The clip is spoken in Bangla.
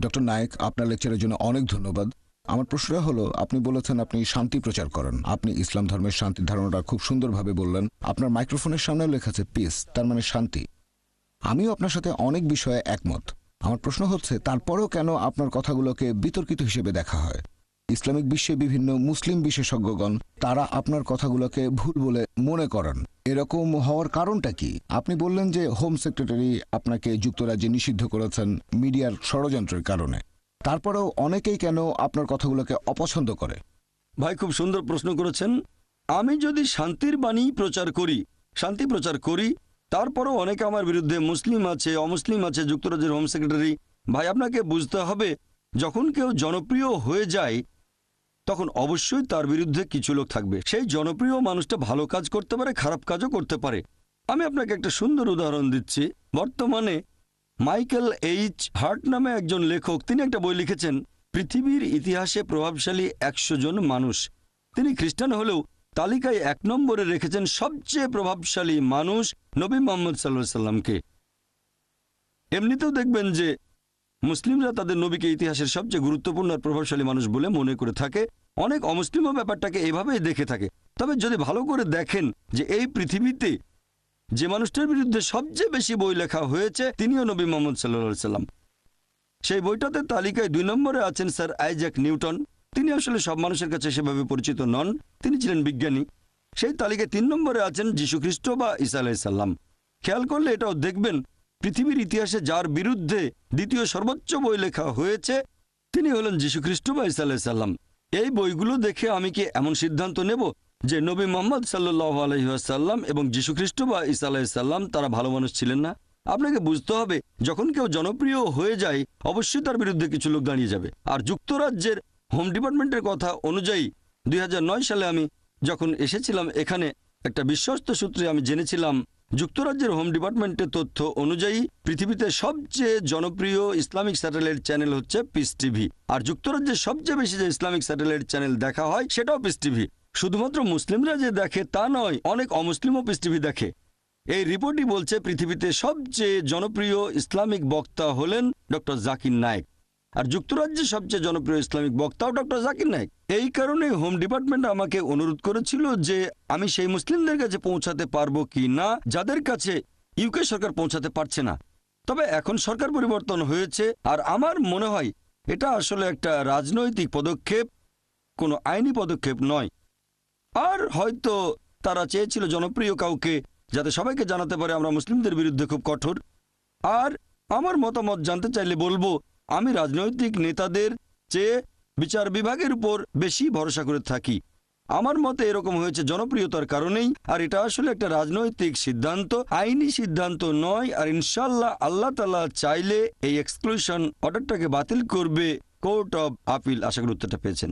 ডক্টর নায়েক, আপনার লেকচারের জন্য অনেক ধন্যবাদ। আমার প্রশ্নটা হলো, আপনি বলেছেন আপনি শান্তি প্রচার করেন। আপনি ইসলাম ধর্মের শান্তির ধারণাটা খুব সুন্দরভাবে বললেন। আপনার মাইক্রোফোনের সামনেও লেখা আছে পিস তার মানে শান্তি। আমিও আপনার সাথে অনেক বিষয়ে একমত। আমার প্রশ্ন হচ্ছে, তারপরেও কেন আপনার কথাগুলোকে বিতর্কিত হিসেবে দেখা হয়? ইসলামিক বিশ্বে বিভিন্ন মুসলিম বিশেষজ্ঞগণ, তারা আপনার কথাগুলোকে ভুল বলে মনে করেন। এরকম হওয়ার কারণটা কি? আপনি বললেন যে হোম সেক্রেটারি আপনাকে যুক্তরাজ্যে নিষিদ্ধ করেছেন মিডিয়ার ষড়যন্ত্রের কারণে। তারপরেও অনেকেই কেন আপনার কথাগুলোকে অপছন্দ করে? ভাই, খুব সুন্দর প্রশ্ন করেছেন। আমি যদি শান্তির বাণী প্রচার করি, শান্তি প্রচার করি, তারপরও অনেকে আমার বিরুদ্ধে মুসলিম আছে, অমুসলিম আছে যুক্তরাজ্যের হোম সেক্রেটারি ভাই, আপনাকে বুঝতে হবে, যখন কেউ জনপ্রিয় হয়ে যায় তখন অবশ্যই তার বিরুদ্ধে কিছু লোক থাকবে। সেই জনপ্রিয় মানুষটা ভালো কাজ করতে পারে, খারাপ কাজও করতে পারে। আমি আপনাকে একটা সুন্দর উদাহরণ দিচ্ছি। বর্তমানে মাইকেল এইচ. হার্ট নামে একজন লেখক, তিনি একটা বই লিখেছেন, পৃথিবীর ইতিহাসে প্রভাবশালী একশো জন মানুষ। তিনি খ্রিস্টান হলেও তালিকায় এক নম্বরে রেখেছেন সবচেয়ে প্রভাবশালী মানুষ নবী মোহাম্মদ সাল্লাহ সাল্লামকে। এমনিতেও দেখবেন যে মুসলিমরা তাদের নবীকে ইতিহাসের সবচেয়ে গুরুত্বপূর্ণ আর প্রভাবশালী মানুষ বলে মনে করে থাকে। অনেক অমুসলিমও ব্যাপারটাকে এভাবেই দেখে থাকে। তবে যদি ভালো করে দেখেন যে এই পৃথিবীতে যে মানুষটার বিরুদ্ধে সবচেয়ে বেশি বই লেখা হয়েছে, তিনিও নবী মোহাম্মদ সাল্লা সাল্লাম। সেই বইটাতে তালিকায় দুই নম্বরে আছেন স্যার আইজ্যাক নিউটন। তিনি আসলে সব মানুষের কাছে সেভাবে পরিচিত নন, তিনি ছিলেন বিজ্ঞানী। সেই তালিকায় তিন নম্বরে আছেন যীশুখ্রিস্ট বা ইসা আলাইসাল্লাম খেয়াল করলে এটাও দেখবেন, পৃথিবীর ইতিহাসে যার বিরুদ্ধে দ্বিতীয় সর্বোচ্চ বই লেখা হয়েছে, তিনি হলেন যীশুখ্রিস্ট বা ইসা আলাইসাল্লাম এই বইগুলো দেখে আমি কি এমন সিদ্ধান্ত নেব যে নবী মোহাম্মদ সাল্লাহ আলহিহাসাল্লাম এবং যীশুখ্রিস্ট বা ইসা আলাইসাল্লাম তারা ভালো মানুষ ছিলেন না? আপনাকে বুঝতে হবে, যখন কেউ জনপ্রিয় হয়ে যায়, অবশ্যই তার বিরুদ্ধে কিছু লোক দাঁড়িয়ে যাবে। আর যুক্তরাজ্যের হোম ডিপার্টমেন্টের কথা অনুযায়ী, দুই হাজার নয় সালে আমি যখন এসেছিলাম এখানে, একটা বিশ্বস্ত সূত্রে আমি জেনেছিলাম যুক্তরাজ্যের হোম ডিপার্টমেন্টের তথ্য অনুযায়ী, পৃথিবীতে সবচেয়ে জনপ্রিয় ইসলামিক স্যাটেলাইট চ্যানেল হচ্ছে পিস টিভি। আর যুক্তরাজ্যের সবচেয়ে বেশি যে ইসলামিক স্যাটেলাইট চ্যানেল দেখা হয়, সেটাও পিস টিভি। শুধুমাত্র মুসলিমরা যে দেখে তা নয়, অনেক অমুসলিমও পিস টিভি দেখে। এই রিপোর্টই বলছে, পৃথিবীতে সবচেয়ে জনপ্রিয় ইসলামিক বক্তা হলেন ডক্টর জাকির নায়েক। আর যুক্তরাজ্যের সবচেয়ে জনপ্রিয় ইসলামিক বক্তাও ডক্টর জাকির নায়েক। এই কারণে হোম ডিপার্টমেন্ট আমাকে অনুরোধ করেছিল যে আমি সেই মুসলিমদের কাছে পৌঁছাতে পারব কি না, যাদের কাছে ইউকে সরকার পৌঁছাতে পারছে না। তবে এখন সরকার পরিবর্তন হয়েছে আর আমার মনে হয় এটা আসলে একটা রাজনৈতিক পদক্ষেপ, কোনো আইনি পদক্ষেপ নয়। আর হয়তো তারা চেয়েছিল জনপ্রিয় কাউকে, যাতে সবাইকে জানাতে পারে আমরা মুসলিমদের বিরুদ্ধে খুব কঠোর। আর আমার মতামত জানতে চাইলে বলব আমি রাজনৈতিক নেতাদের চেয়ে বিচার বিভাগের উপর বেশি ভরসা করে থাকি। আমার মতে এরকম হয়েছে জনপ্রিয়তার কারণেই, আর এটা আসলে একটা রাজনৈতিক সিদ্ধান্ত, আইনি সিদ্ধান্ত নয়, আর ইনশাল্লাহ আল্লাহ তালা চাইলে এই এক্সক্লুশন অর্ডারটাকে বাতিল করবে, কোর্ট অব আপিল। আশা করি উত্তরটা পেয়েছেন।